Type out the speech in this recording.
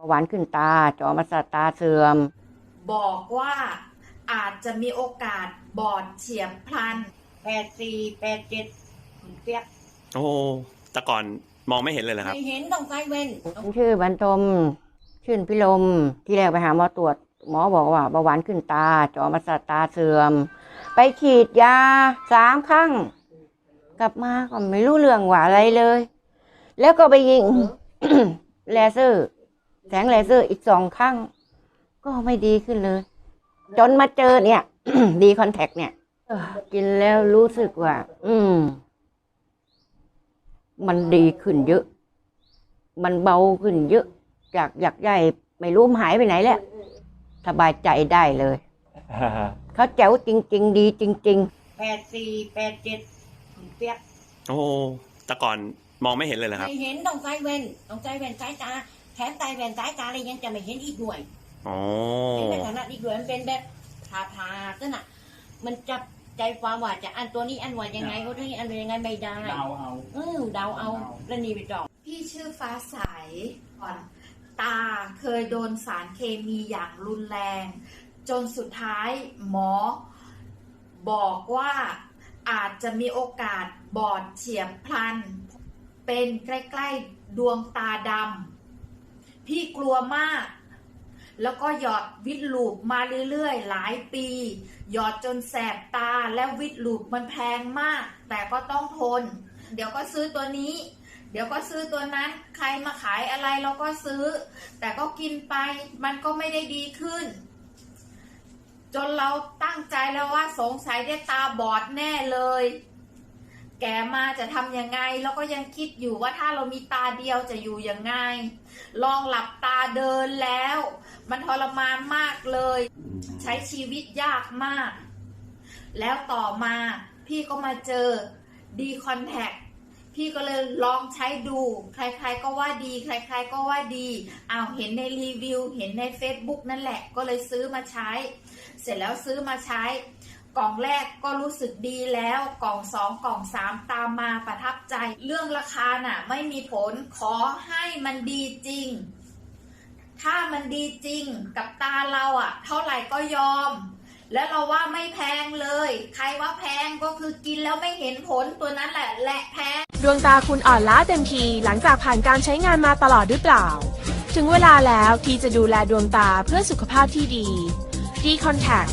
เบาหวานขึ้นตา จอประสาทตาเสื่อม บอกว่าอาจจะมีโอกาสบอดเฉียบพลันแปดสี่แปดเจ็ดเปียกโอ้แต่ก่อนมองไม่เห็นเลยเหรอครับ ไม่เห็นต้องใส่เว้นชื่อบรรทม ชื่นพิลม ที่แรกไปหาหมอตรวจ หมอบอกว่าเบาหวานขึ้นตา จอประสาทตาเสื่อม ไปฉีดยาสามครั้ง กลับมาก็ไม่รู้เรื่องว่าอะไรเลย แล้วก็ไปยิงเลเซอร์ แสงเลเซอร์อีกสองครั้งก็ไม่ดีขึ้นเลย จนมาเจอเนี่ย ดีคอนแทคเนี่ยเออกินแล้วรู้สึกว่า อืม มันดีขึ้นเยอะ มันเบาขึ้นเยอะจากอยากใหญ่ไม่รู้มันหายไปไหนแล้วสบายใจได้เลยเขาแจ๋วจริง ๆ ดีจริงๆแปดสี่แปดเจ็ดเปียกโอ้แต่ก่อนมองไม่เห็นเลยเหรอครับ ไม่เห็นต้องใส่เว้นต้องใส่เว้นสายตา แถมใส่เว้นสายตาอะไรยังจะไม่เห็นอีกหน่วยอ๋อเห็นในฐานะอีกหน่วยมันเป็นแบบผ่าผ่าๆก็น่ะ มันจับใจความว่าจะอันตัวนี้อันว่ายังไงเขาที่อันว่ายังไงไม่ได้เดาเอาเออเดาเอาแล้วนี่ไปจองพี่ชื่อฟ้าใสก่อนตาเคยโดนสารเคมีอย่างรุนแรง จนสุดท้ายหมอ บอกว่าอาจจะมีโอกาสบอดเฉียบพลัน เป็นใกล้ ๆ ดวงตาดำ พี่กลัวมาก แล้วก็หยอดวิตลูปมาเรื่อยๆ หลายปี หยอดจนแสบตาแล้ววิตลูปมันแพงมาก แต่ก็ต้องทน เดี๋ยวก็ซื้อตัวนี้ เดี๋ยวก็ซื้อตัวนั้น ใครมาขายอะไรเราก็ซื้อ แต่ก็กินไปมันก็ไม่ได้ดีขึ้น จนเราตั้งใจแล้วว่าสงสัยได้ตาบอดแน่เลย แกมาจะทำยังไง แล้วก็ยังคิดอยู่ว่าถ้าเรามีตาเดียวจะอยู่ยังไง ลองหลับตาเดินแล้ว มันทรมานมากเลย ใช้ชีวิตยากมาก แล้วต่อมาพี่ก็มาเจอดีคอนแทคพี่ก็เลยลองใช้ดู ใครๆก็ว่าดี ใครๆก็ว่าดีอ้าวเห็นในรีวิว เห็นใน Facebook นั่นแหละ ก็เลยซื้อมาใช้ เสร็จแล้วซื้อมาใช้ กล่องแรกก็รู้สึกดีแล้วกล่องสองกล่องสามตามมาประทับใจ เรื่องราคาน่ะไม่มีผลขอให้มันดีจริง ถ้ามันดีจริงกับตาเราอะ่ะ เท่าไหร่ก็ยอม แล้วเราว่าไม่แพงเลย ใครว่าแพงก็คือกินแล้วไม่เห็นผลตัวนั้นแหละแหละแพงดวงตาคุณอ่อนล้าเต็มทีหลังจากผ่านการใช้งานมาตลอดหรือเปล่า ถึงเวลาแล้วที่จะดูแลดวงตาเพื่อสุขภาพที่ดี D Contact